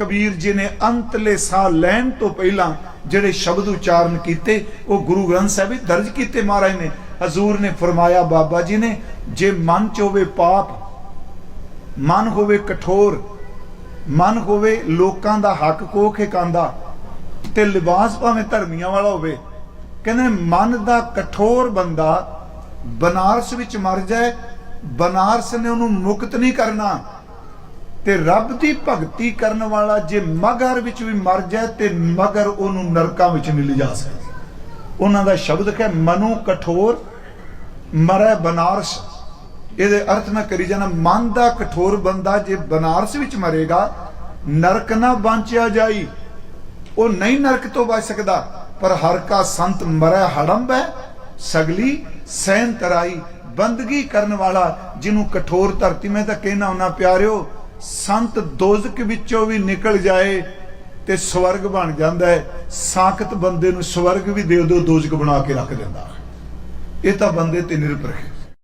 ਕਬੀਰ ਜੀ ਨੇ ਅੰਤਲੇ ਸਾਹ ਲੈਣ ਤੋਂ ਪਹਿਲਾਂ ਜਿਹੜੇ ਸ਼ਬਦ ਉਚਾਰਨ ਕੀਤੇ, ਉਹ ਗੁਰੂ ਗ੍ਰੰਥ ਸਾਹਿਬ ਵਿੱਚ ਦਰਜ ਕੀਤੇ ਮਹਾਰਾਜ ਨੇ। ਹਜ਼ੂਰ ਨੇ ਫਰਮਾਇਆ, ਬਾਬਾ ਜੀ ਨੇ, ਜੇ ਮਨ ਚ ਹੋਵੇ ਪਾਪ, ਮਨ ਹੋਵੇ ਕਠੋਰ, ਮਨ ਹੋਵੇ ਲੋਕਾਂ ਦਾ ਹੱਕ ਕੋਖ ਕਾਂਦਾ, ਤੇ ਲਿਬਾਸ ਭਾਵੇਂ ਧਰਮੀਆਂ ਵਾਲਾ ਹੋਵੇ, ਕਹਿੰਦੇ ਨੇ, ਮਨ ਦਾ ਕਠੋਰ ਬੰਦਾ ਬਨਾਰਸ ਵਿੱਚ ਮਰ ਜਾਏ, ਬਨਾਰਸ ਨੇ ਉਹਨੂੰ ਮੁਕਤ ਨਹੀਂ ਕਰਨਾ। ਤੇ ਰੱਬ ਦੀ ਭਗਤੀ ਕਰਨ ਵਾਲਾ ਜੇ ਮਗਰ ਵਿੱਚ ਵੀ ਮਰ ਜਾਏ ਤੇ ਮਗਰ ਉਹਨੂੰ ਨਰਕਾਂ ਵਿੱਚ ਨਹੀਂ ਲਿਜਾ ਸਕਦਾ। ਉਹਨਾਂ ਦਾ ਸ਼ਬਦ ਹੈ ਮਨੂ ਕਠੋਰ, ਮਰੈ ਬਨਾਰਸ। ਇਹਦੇ ਅਰਥ ਨਾ ਕਰੀ ਜਾਣਾ, ਮਨ ਦਾ ਕਠੋਰ ਬੰਦਾ ਜੇ ਬਨਾਰਸ ਵਿੱਚ ਮਰੇਗਾ, ਨਰਕ ਨਾ ਬਾਂਚਿਆ ਜਾਈ। ਉਹ ਨਹੀਂ ਨਰਕ ਤੋਂ ਬਚ ਸਕਦਾ, ਪਰ ਹਰ ਕਾ ਸੰਤ ਮਰੈ ਹੜੰਬੈ ਸਗਲੀ ਸਹਿਨ ਤਰਾਈ, ਬੰਦਗੀ ਕਰਨ ਵਾਲਾ ਜਿਹਨੂੰ ਕਠੋਰ ਧਰਤੀ, ਮੈਂ ਤਾਂ ਕਹਿਣਾ ਉਹਨਾਂ ਪਿਆਰਿਓ ਸੰਤ ਦੋਜ਼ਕ ਵਿੱਚੋਂ ਵੀ ਨਿਕਲ ਜਾਏ ਤੇ ਸਵਰਗ ਬਣ ਜਾਂਦਾ ਹੈ। ਸਾਖਤ ਬੰਦੇ ਨੂੰ ਸਵਰਗ ਵੀ ਦੇ ਦੋ ਦੋਜ਼ਕ ਬਣਾ ਕੇ ਰੱਖ ਦਿੰਦਾ। ਇਹ ਤਾਂ ਬੰਦੇ ਤੇ ਨਿਰਭਰ ਹੈ।